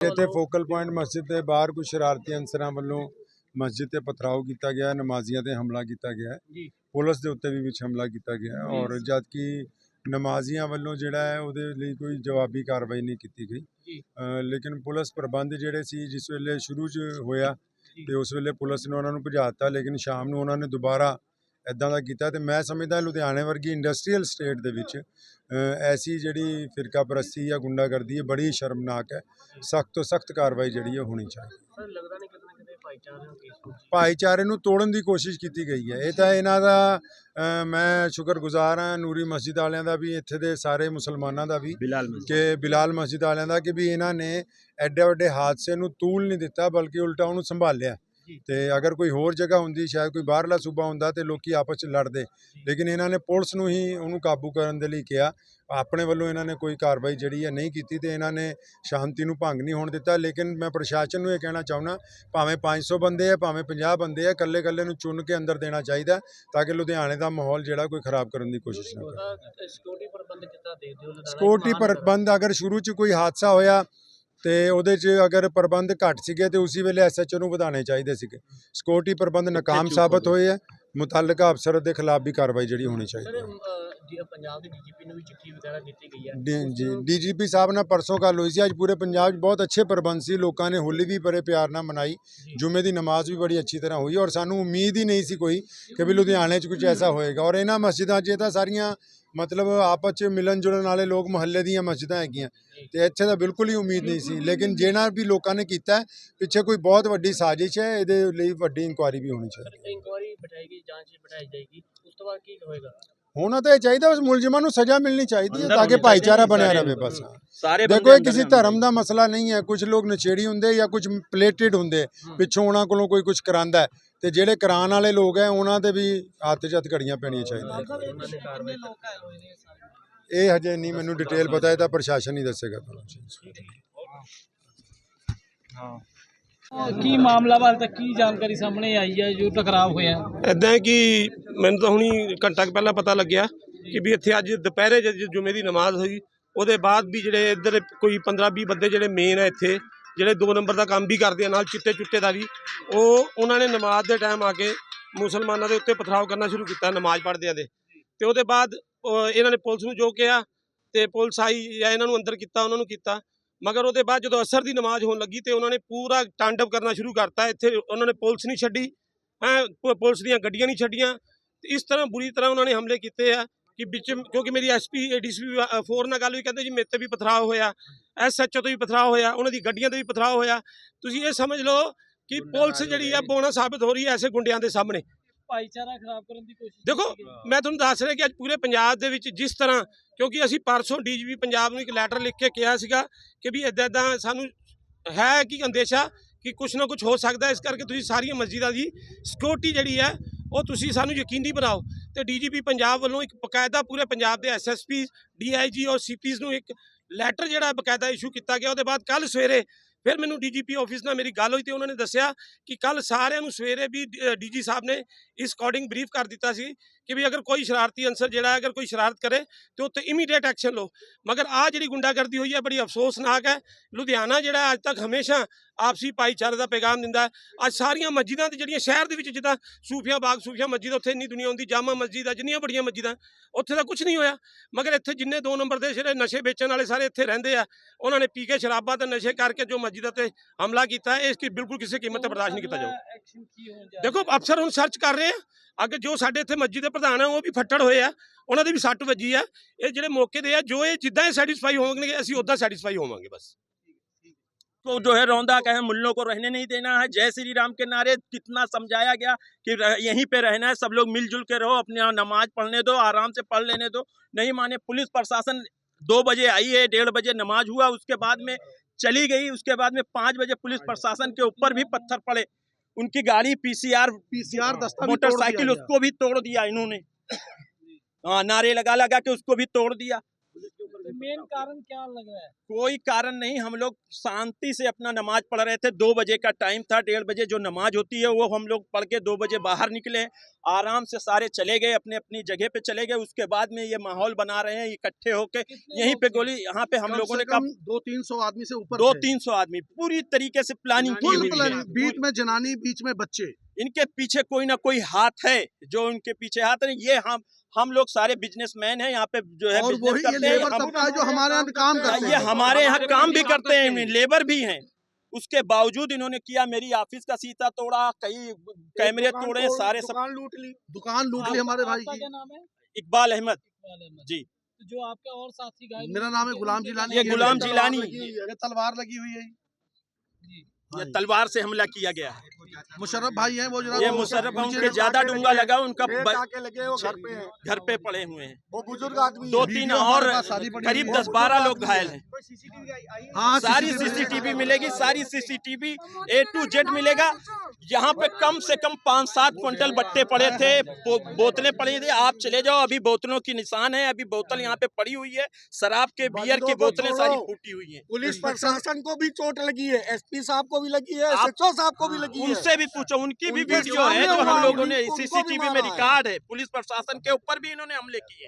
ਇੱਥੇ focal point ਮਸਜਿਦ ਦੇ ਬਾਹਰ ਕੁਝ ਸ਼ਰਾਰਤੀ ਅਨਸਰਾਂ ਵੱਲੋਂ ਮਸਜਿਦ ਤੇ ਪਥਰਾਓ ਕੀਤਾ ਗਿਆ ਨਮਾਜ਼ੀਆਂ ਤੇ ਹਮਲਾ ਕੀਤਾ ਗਿਆ। ਪੁਲਿਸ ਦੇ ਉੱਤੇ ਵੀ ਵਿੱਚ ਹਮਲਾ ਕੀਤਾ ਗਿਆ ਔਰ ਜਦ ਕਿ ਨਮਾਜ਼ੀਆਂ ਵੱਲੋਂ ਜਿਹੜਾ ਹੈ ਉਹਦੇ ਲਈ ਕੋਈ ਜਵਾਬੀ ਕਾਰਵਾਈ ਨਹੀਂ ਕੀਤੀ ਗਈ ਲੇਕਿਨ ਪੁਲਿਸ ਪ੍ਰਬੰਧ ਜਿਹੜੇ ਸੀ ਜਿਸ ਵੇਲੇ ਸ਼ੁਰੂ 'ਚ ਹੋਇਆ। ਤੇ ਉਸ ਵੇਲੇ ਪੁਲਿਸ ਨੇ ਉਹਨਾਂ ਨੂੰ ਭਜਾਤਾ ਲੇਕਿਨ ਸ਼ਾਮ ਨੂੰ ਉਹਨਾਂ ਨੇ ਦੁਬਾਰਾ ਇਦਾਂ ਦਾ ਕੀਤਾ ਤੇ ਮੈਂ ਸਮਝਦਾ ਲੁਧਿਆਣੇ ਵਰਗੀ ਇੰਡਸਟਰੀਅਲ ਸਟੇਟ ਦੇ ਵਿੱਚ ਅ, ਐਸੀ ਜਿਹੜੀ ਫਿਰਕਾ ਪ੍ਰਸਤੀ ਜਾਂ ਗੁੰਡਾਗਰਦੀ ਹੈ ਬੜੀ ਸ਼ਰਮਨਾਕ ਹੈ। ਸਖਤ ਤੋਂ ਸਖਤ ਕਾਰਵਾਈ ਜਿਹੜੀ ਹੈ ਹੋਣੀ ਚਾਹੀਦੀ ਸਰ ਲੱਗਦਾ ਨਹੀਂ ਕਿਤੇ ਨਾ ਕਿਤੇ ਭਾਈਚਾਰੇ ਨੂੰ ਪੀਸਫੁਲ ਭਾਈਚਾਰੇ ਨੂੰ ਤੋੜਨ ਦੀ ਕੋਸ਼ਿਸ਼ ਕੀਤੀ ਗਈ ਹੈ। ਇਹ ਤਾਂ ਇਹਨਾਂ ਦਾ ਮੈਂ ਸ਼ੁਕਰਗੁਜ਼ਾਰ ਹਾਂ ਨੂਰੀ ਮਸਜਿਦ ਵਾਲਿਆਂ ਦਾ ਵੀ ਇੱਥੇ ਦੇ ਸਾਰੇ ਮੁਸਲਮਾਨਾਂ ਦਾ ਵੀ ਕਿ ਬਿਲਾਲ ਮਸਜਿਦ ਵਾਲਿਆਂ ਦਾ ਕਿ ਵੀ ਇਹਨਾਂ ਨੇ ਐਡੇ ਵੱਡੇ ਹਾਦਸੇ ਨੂੰ ਤੂਲ ਨਹੀਂ ਦਿੱਤਾ ਬਲਕਿ ਉਲਟਾ ਉਹਨੂੰ ਸੰਭਾਲਿਆ। ਤੇ ਅਗਰ ਕੋਈ ਹੋਰ ਜਗ੍ਹਾ ਹੁੰਦੀ ਸ਼ਾਇਦ ਕੋਈ ਬਾਹਰਲਾ ਸੂਬਾ ਹੁੰਦਾ ਤੇ ਲੋਕੀ ਆਪਸ ਚ ਲੜਦੇ। ਲੇਕਿਨ ਇਹਨਾਂ ਨੇ ਪੁਲਿਸ ਨੂੰ ਹੀ ਉਹਨੂੰ ਕਾਬੂ ਕਰਨ ਦੇ ਲਈ ਕਿਹਾ। ਆਪਣੇ ਵੱਲੋਂ ਇਹਨਾਂ ਨੇ ਕੋਈ ਕਾਰਵਾਈ ਜਿਹੜੀ ਹੈ ਨਹੀਂ ਕੀਤੀ ਤੇ ਇਹਨਾਂ ਨੇ ਸ਼ਾਂਤੀ ਨੂੰ ਭੰਗ ਨਹੀਂ ਹੋਣ ਦਿੱਤਾ। ਲੇਕਿਨ ਮੈਂ ਪ੍ਰਸ਼ਾਸਨ ਨੂੰ ਇਹ ਕਹਿਣਾ ਚਾਹੁੰਦਾ ਭਾਵੇਂ 500 ਬੰਦੇ ਆ ਭਾਵੇਂ 50 ਬੰਦੇ ਆ ਇਕੱਲੇ ਇਕੱਲੇ ਨੂੰ ਚੁਣ ਕੇ ਅੰਦਰ ਦੇਣਾ ਚਾਹੀਦਾ ਤਾਂ ਕਿ ਲੁਧਿਆਣੇ ਦਾ ਮਾਹੌਲ ਜਿਹੜਾ ਕੋਈ ਖਰਾਬ ਕਰਨ ਦੀ ਕੋਸ਼ਿਸ਼ ਨਾ ਕਰੇ। ਸਿਕਿਉਰਿਟੀ ਪ੍ਰਬੰਧ ਕਿੱਦਾਂ ਦੇਖਦੇ ਹੋ ਲੁਧਿਆਣਾ ਸਿਕਿਉਰਿਟੀ ਪ੍ਰਬੰਧ ਅਗਰ ਸ਼ੁਰੂ 'ਚ ਕੋਈ ਹਾਦਸਾ ਹੋਇਆ ਤੇ ਉਹਦੇ 'ਚ ਅਗਰ ਪ੍ਰਬੰਧ ਘੱਟ ਸੀਗੇ ਤੇ ਉਸੇ ਵੇਲੇ ਐਸਐਚਓ ਨੂੰ ਵਧਾਉਣੇ ਚਾਹੀਦੇ ਸੀਗੇ। ਸਿਕਿਉਰਿਟੀ ਪ੍ਰਬੰਧ ਨਾਕਾਮ ਸਾਬਤ ਹੋਏ ਹੈ ਮੁਤਲਕਾ ਅਫਸਰ ਦੇ ਖਿਲਾਫ ਵੀ ਕਾਰਵਾਈ ਜਿਹੜੀ ਹੋਣੀ ਚਾਹੀਦੀ ਹੈ। ਪੰਜਾਬ ਦੇ ਡੀਜੀਪੀ ਨੂੰ ਵੀ ਚਿੱਠੀ ਵਗੈਰਾ ਦਿੱਤੀ ਗਈ ਹੈ। ਡੀ- ਜੀ ਡੀਜੀਪੀ ਸਾਹਿਬ ਨਾਲ ਪਰਸੋਂ ਗੱਲ ਹੋਈ ਸੀ ਅੱਜ ਪੂਰੇ ਪੰਜਾਬ 'ਚ ਬਹੁਤ ਅੱਛੇ ਪ੍ਰਬੰਧ ਸੀ ਲੋਕਾਂ ਨੇ ਹੋਲੀ ਵੀ ਬੜੇ ਪਿਆਰ ਨਾਲ ਮਨਾਈ। ਜੁਮੇ ਦੀ ਨਮਾਜ਼ ਵੀ ਬੜੀ ਅੱਛੀ ਤਰ੍ਹਾਂ ਹੋਈ ਔਰ ਸਾਨੂੰ ਉਮੀਦ ਹੀ ਨਹੀਂ ਸੀ ਕੋਈ ਕਿ ਵੀ ਲੁਧਿਆਣੇ 'ਚ ਕੁਝ ਐਸਾ ਹੋਏਗਾ। ਔਰ ਇਹਨਾਂ ਮਸਜਿਦਾਂ 'ਚ ਇਹ ਤਾਂ ਸਾਰੀਆਂ ਮਤਲਬ ਆਪਸ 'ਚ ਮਿਲਣ ਜੁਲਣ ਵਾਲੇ ਲੋਕ ਮੁਹੱਲੇ ਦੀਆਂ ਮਸਜਿਦਾਂ ਹੈਗੀਆਂ। ਤੇ ਇੱਥੇ ਤਾਂ ਬਿਲਕੁਲ ਹੀ ਉਮੀਦ ਨਹੀਂ ਸੀ। ਲੇਕਿਨ ਜਿਹੜਾ ਵੀ ਲੋਕਾਂ ਨੇ ਕੀਤਾ ਹੈ, ਪਿੱਛੇ ਕੋਈ ਬਹੁਤ ਵੱਡੀ ਸਾਜ਼ਿਸ਼ ਹੈ ਇਹਦੇ ਲਈ ਵੱਡੀ ਇਨਕੁਆਇਰੀ ਵੀ ਹੋਣੀ ਚਾਹੀਦੀ ਸਰ ਇਨਕੁਆਇਰੀ ਬਿਠਾਏਗੀ ਜਾਂਚ ਬਿਠਾਈ ਜਾਏਗੀ। ਉਸ ਤੋਂ ਬਾਅਦ ਕੀ ਹੋਏਗਾ? ਹੋਣਾ ਤਾਂ ਇਹ ਚਾਹੀਦਾ ਉਸ ਮੁਲਜ਼ਮਾਂ ਨੂੰ ਸਜ਼ਾ ਮਿਲਣੀ ਚਾਹੀਦੀ ਹੈ ਤਾਂ ਕਿ ਭਾਈਚਾਰਾ ਬਣਿਆ ਰਹੇ ਬਸ। ਸਾਰੇ ਦੇਖੋ ਇਹ ਕਿਸੇ ਧਰਮ ਦਾ ਮਸਲਾ ਨਹੀਂ ਹੈ। ਕੁਝ ਲੋਕ ਨਸ਼ੇੜੀ ਹੁੰਦੇ ਜਾਂ ਕੁਝ ਪਲੇਟਡ ਹੁੰਦੇ। ਪਿੱਛੋਂ ਉਹਨਾਂ ਕੋਲੋਂ ਕੋਈ ਕੁਝ ਕਰਾਂਦਾ ਹੈ। ਤੇ ਜਿਹੜੇ ਕਰਾਉਣ ਵਾਲੇ ਲੋਕ ਹੈ ਉਹਨਾਂ ਤੇ ਵੀ ਹੱਥ 'ਚ ਹੱਥ ਘੜੀਆਂ ਪੈਣੀਆਂ ਚਾਹੀਦੀਆਂ। ਇਹ ਹਜੇ ਨਹੀਂ ਮੈਨੂੰ ਡਿਟੇਲ ਪਤਾ ਇਹ ਤਾਂ ਪ੍ਰਸ਼ਾਸਨ ਹੀ ਦੱਸੇਗਾ ਤੁਹਾਨੂੰ। ਜੀ ਕੀ ਮਾਮਲਾ ਵਾਲ ਤੱਕ ਕੀ ਜਾਣਕਾਰੀ ਸਾਹਮਣੇ ਆਈ ਹੈ ਜੋ ਟਕਰਾਅ ਹੋਇਆ? ਹੈ ਕਿ ਮੈਨੂੰ ਤਾਂ ਹੁਣੀ ਘੰਟਾ ਕੁ ਪਹਿਲਾਂ ਪਤਾ ਲੱਗਿਆ ਕਿ ਵੀ ਇੱਥੇ ਅੱਜ ਦੁਪਹਿਰੇ ਜਦ ਜੁਮੇ ਦੀ ਨਮਾਜ਼ ਹੋਈ। ਉਹਦੇ ਬਾਅਦ ਵੀ ਜਿਹੜੇ ਇੱਧਰ ਕੋਈ 15-20 ਬੰਦੇ ਜਿਹੜੇ ਮੇਨ ਹੈ ਇੱਥੇ ਜਿਹੜੇ 2 ਨੰਬਰ ਦਾ ਕੰਮ ਵੀ ਕਰਦੇ ਆ, ਨਾਲ ਚਿੱਟੇ ਚੁੱਟੇ ਦਾ ਵੀ, ਉਹ ਉਹਨਾਂ ਨੇ ਨਮਾਜ਼ ਦੇ ਟਾਈਮ ਆ ਕੇ ਮੁਸਲਮਾਨਾਂ ਦੇ ਉੱਤੇ ਪਥਰਾਵ ਕਰਨਾ ਸ਼ੁਰੂ ਕੀਤਾ ਨਮਾਜ਼ ਪੜ੍ਹਦਿਆਂ ਦੇ। ਤੇ ਉਹਦੇ ਬਾਅਦ ਇਹਨਾਂ ਨੇ ਪੁਲਿਸ ਨੂੰ ਜੋ ਕਿਹਾ ਤੇ ਪੁਲਿਸ ਆਈ, ਜਾਂ ਇਹਨਾਂ ਨੂੰ ਅੰਦਰ ਕੀਤਾ, ਉਹਨਾਂ ਨੂੰ ਕੀਤਾ। ਮਗਰ ਉਹਦੇ ਬਾਅਦ ਜਦੋਂ ਅਸਰ ਦੀ ਨਮਾਜ਼ ਹੋਣ ਲੱਗੀ ਤੇ ਉਹਨਾਂ ਨੇ ਪੂਰਾ ਟਾਂਡਵ ਕਰਨਾ ਸ਼ੁਰੂ ਕਰਤਾ। ਇੱਥੇ ਉਹਨਾਂ ਨੇ ਪੁਲਿਸ ਨਹੀਂ ਛੱਡੀ, ਹੈਂ, ਪ- ਪੁਲਿਸ ਦੀਆਂ ਗੱਡੀਆਂ ਨਹੀਂ ਛੱਡੀਆਂ। ਤੇ ਇਸ ਤਰ੍ਹਾਂ ਬੁਰੀ ਤਰ੍ਹਾਂ ਉਹਨਾਂ ਨੇ ਹਮਲੇ ਕੀਤੇ ਆ। ਕਿ ਵਿੱਚ ਕਿਉਂਕਿ ਮੇਰੀ ਐਸਪੀ ਡੀਸੀਪੀ ਫੋਰ ਨਾਲ ਗੱਲ ਵੀ ਕਹਿੰਦੇ ਜੀ ਮੇਰੇ ਤੇ ਵੀ ਪਥਰਾਅ ਹੋਇਆ ਐਸਐਚਓ ਤੇ ਵੀ ਪਥਰਾਅ ਹੋਇਆ ਉਹਨਾਂ ਦੀ ਗੱਡੀਆਂ ਤੇ ਵੀ ਪਥਰਾਅ ਹੋਇਆ। ਤੁਸੀਂ ਇਹ ਸਮਝ ਲਓ ਕਿ ਪੁਲਿਸ ਜਿਹੜੀ ਆ ਬੋਣਾ ਸਾਬਤ ਹੋ ਰਹੀ ਹੈ ਐਸੇ ਗੁੰਡਿਆਂ ਦੇ ਸਾਹਮਣੇ। ਭਾਈਚਾਰਾ ਖਰਾਬ ਕਰਨ ਦੀ ਕੋਸ਼ਿਸ਼ ਦੇਖੋ। ਮੈਂ ਤੁਹਾਨੂੰ ਦੱਸ ਰਿਹਾ ਕਿ ਅੱਜ ਪੂਰੇ ਪੰਜਾਬ ਦੇ ਵਿੱਚ ਜਿਸ ਤਰ੍ਹਾਂ ਕਿਉਂਕਿ ਅਸੀਂ ਪਰਸੋਂ ਡੀਜੀਪੀ ਪੰਜਾਬ ਨੂੰ ਇੱਕ ਲੈਟਰ ਲਿਖ ਕੇ ਕਿਹਾ ਸੀਗਾ ਕਿ ਵੀ ਇਦਾਂ ਇਦਾਂ ਸਾਨੂੰ ਹੈ ਕਿ ਅੰਦੇਸ਼ਾ ਕਿ ਕੁਝ ਨਾ ਕੁਝ ਹੋ ਸਕਦਾ ਇਸ ਕਰਕੇ ਤੁਸੀਂ ਸਾਰੀਆਂ ਮਸਜਿਦਾਂ ਦੀ ਸਿਕਿਉਰਿਟੀ ਜਿਹੜੀ ਹੈ ਉਹ ਤੁਸੀਂ ਸਾਨੂੰ ਯਕੀਨੀ ਬਣਾਓ। ਤੇ ਡੀਜੀਪੀ ਪੰਜਾਬ ਵੱਲੋਂ ਇੱਕ ਬਕਾਇਦਾ ਪੂਰੇ ਪੰਜਾਬ ਦੇ ਐਸਐਸਪੀ ਡੀਆਈਜੀ ਔਰ ਸੀਪੀਜ਼ ਨੂੰ ਇੱਕ ਲੈਟਰ ਜਿਹੜਾ ਬਕਾਇਦਾ ਇਸ਼ੂ ਕੀਤਾ ਗਿਆ, ਉਹਦੇ ਬਾਅਦ ਕੱਲ ਸਵੇਰੇ ਫਿਰ ਮੈਨੂੰ ਡੀਜੀਪੀ ਆਫਿਸ ਨਾਲ ਮੇਰੀ ਗੱਲ ਹੋਈ ਤੇ ਉਹਨਾਂ ਨੇ ਦੱਸਿਆ ਕਿ ਕੱਲ ਸਾਰਿਆਂ ਨੂੰ ਸਵੇਰੇ ਵੀ ਡੀਜੀ ਸਾਹਿਬ ਨੇ ਇਸ ਅਕੋਰਡਿੰਗ ਬਰੀਫ ਕਰ ਦਿੱਤਾ ਸੀ ਕਿ ਵੀ ਅਗਰ ਕੋਈ ਸ਼ਰਾਰਤੀ ਅਨਸਰ ਜਿਹੜਾ ਹੈ, ਅਗਰ ਕੋਈ ਸ਼ਰਾਰਤ ਕਰੇ ਤੇ ਉੱਤੇ ਇਮੀਡੀਏਟ ਐਕਸ਼ਨ ਲਓ। ਮਗਰ ਆ ਜਿਹੜੀ ਗੁੰਡਾਗਰਦੀ ਹੋਈ ਹੈ ਬੜੀ ਅਫਸੋਸਨਾਕ ਹੈ। ਲੁਧਿਆਣਾ ਜਿਹੜਾ ਅੱਜ ਤੱਕ ਹਮੇਸ਼ਾ ਆਪਸੀ ਭਾਈਚਾਰੇ ਦਾ ਪੈਗਾਮ ਦਿੰਦਾ ਹੈ। ਅੱਜ ਸਾਰੀਆਂ ਮਸਜਿਦਾਂ ਤੇ ਜਿਹੜੀਆਂ ਸ਼ਹਿਰ ਦੇ ਵਿੱਚ ਜਿੱਦਾਂ ਸੂਫੀਆ ਬਾਗ ਸੂਫੀਆ ਮਸਜਿਦ ਉੱਥੇ ਇੰਨੀ ਦੁਨੀਆ ਹੁੰਦੀ ਜਾਮਾ ਮਸਜਿਦ ਆ ਜਿੰਨੀਆਂ ਬੜੀਆਂ ਮਸਜਿਦਾਂ ਉੱਥੇ ਤਾਂ ਕੁਝ ਨਹੀਂ ਹੋਇਆ। ਮਗਰ ਇੱਥੇ ਜਿੰਨੇ ਦੋ ਨੰਬਰ ਦੇ ਜਿਹੜੇ ਨਸ਼ੇ ਵੇਚਣ ਵਾਲੇ ਸਾਰੇ ਇੱਥੇ ਰਹਿੰਦੇ ਆ ਉਹਨਾਂ ਨੇ ਪੀ ਕੇ ਸ਼ਰਾਬਾਂ ਤੇ ਨਸ਼ੇ ਕਰਕੇ ਜੋ ਮਸਜਿਦਾਂ ਤੇ ਹਮਲਾ ਕੀਤਾ ਹੈ ਇਸ ਕੀ ਬਿਲਕੁਲ ਕਿਸੇ ਕੀਮਤ ਤੇ ਬਰਦਾਸ਼ਤ ਨਹੀਂ ਕੀਤਾ ਜਾਊ। ਦੇਖੋ ਅਫਸਰ ਹੁਣ ਸਰਚ ਕਰ ਰਹੇ ਆ। ਅੱਗੇ ਜੋ ਸਾਡੇ ਇੱਥੇ ਮਸਜਿਦ ਦੇ ਪ੍ਰਧਾਨ ਆ ਉਹ ਵੀ ਫੱਟੜ ਹੋਏ ਆ ਉਹਨਾਂ ਦੀ ਵੀ ਸੱਟ ਵੱਜੀ ਆ ਇਹ ਜਿਹੜੇ ਮੌਕੇ ਦੇ ਆ ਜੋ ਇਹ ਜਿੱਦਾਂ ਇਹ ਸੈਟੀਸਫਾਈ ਹੋਣਗੇ ਅਸੀਂ ਉਦਾਂ ਸੈਟੀਸਫਾਈ ਹੋਵਾਂਗੇ ਬਸ को जो है रौंदा कहे मुल्लों को रहने नहीं देना है जय श्री राम के नारे कितना समझाया गया कि रह- यहीं पे रहना है सब लोग मिलजुल के रहो अपने यहाँ नमाज पढ़ने दो आराम से पढ़ लेने दो नहीं माने पुलिस प्रशासन दो बजे आई है डेढ़ बजे नमाज हुआ उसके बाद में चली गई उसके बाद में पाँच बजे पुलिस प्रशासन के ऊपर भी पत्थर पड़े उनकी गाड़ी पीसीआर पीसीआर दस्ता मोटरसाइकिल उसको भी तोड़ दिया इन्होंने हाँ नारे लगा लगा के उसको भी तोड़ दिया मेन कारण क्या लग रहा है? कोई कारण नहीं हम लोग शांति से अपना नमाज़ पढ़ रहे थे। दो बजे का टाइम था डेढ़ बजे जो नमाज़ होती है वो हम लोग पढ़ के दो बजे बाहर निकले। आराम से सारे चले गए अपने अपनी जगह पे चले गए। उसके बाद में ये माहौल बना रहे हैं इकट्ठे होके। यहीं पे गोली यहाँ पे हम लोगों ने कहा कम दो तीन सौ आदमी से ऊपर दो तीन सौ आदमी पूरी तरीके से प्लानिंग की बीच में जनानी बीच में बच्चे। इनके पीछे कोई ना कोई हाथ है जो उनके पीछे हाथ है ये हम हम लोग सारे बिजनेसमैन हैं यहाँ पे जो है बिज़नेस करते हैं लेबर हम- है जो हमारे यहाँ काम करते हैं। ये हमारे यहाँ काम भी करते हैं लेबर भी हैं। उसके बावजूद इन्होंने किया मेरी ऑफ़िस का सीता तोड़ा कई कैमरे तोड़े सारे सब दुकान लूट ली दुकान लूट ली हमारे भाई की। नाम है? इकबाल अहमद। जी। तो जो आपके और साथी मेरा नाम है गुलाम जिलानी। ये गुलाम। जिलानी। तलवार लगी हुई है, ये तलवार है। तलवार से हमला किया गया है। मुशर्रफ भाई हैं वो जो ये मुशर्रफ भाई उनके ज़्यादा डूँगा लगा उनका लगे वो घर पे। घर पे पड़े हुए हैं। वो बुज़ुर्ग आदमी दो तीन और करीब दस बारह लोग घायल हैं। हाँ सारी सीसीटीवी मिलेगी सारी सीसीटीवी ए टू जेड मिलेगा। यहाँ पे कम से कम पाँच सात क्विंटल बट्टे पड़े थे। बो- बोतलें पड़ी थी। आप चले जाओ। अभी बोतलों की निशान है। अभी बोतल यहाँ पे पड़ी हुई है। शराब के बियर की बोतलें सारी। फूटी हुई हैं। पुलिस प्रशासन को भी चोट लगी है। एसपी साहब को भी लगी है। आप- एसएचओ साहब को भी लगी है। उनसे भी पूछो। उनकी भी वीडियो है जो हम लोगों ने सीसीटीवी में रिकॉर्ड है। पुलिस प्रशासन के ऊपर भी इन्होंने हमले किए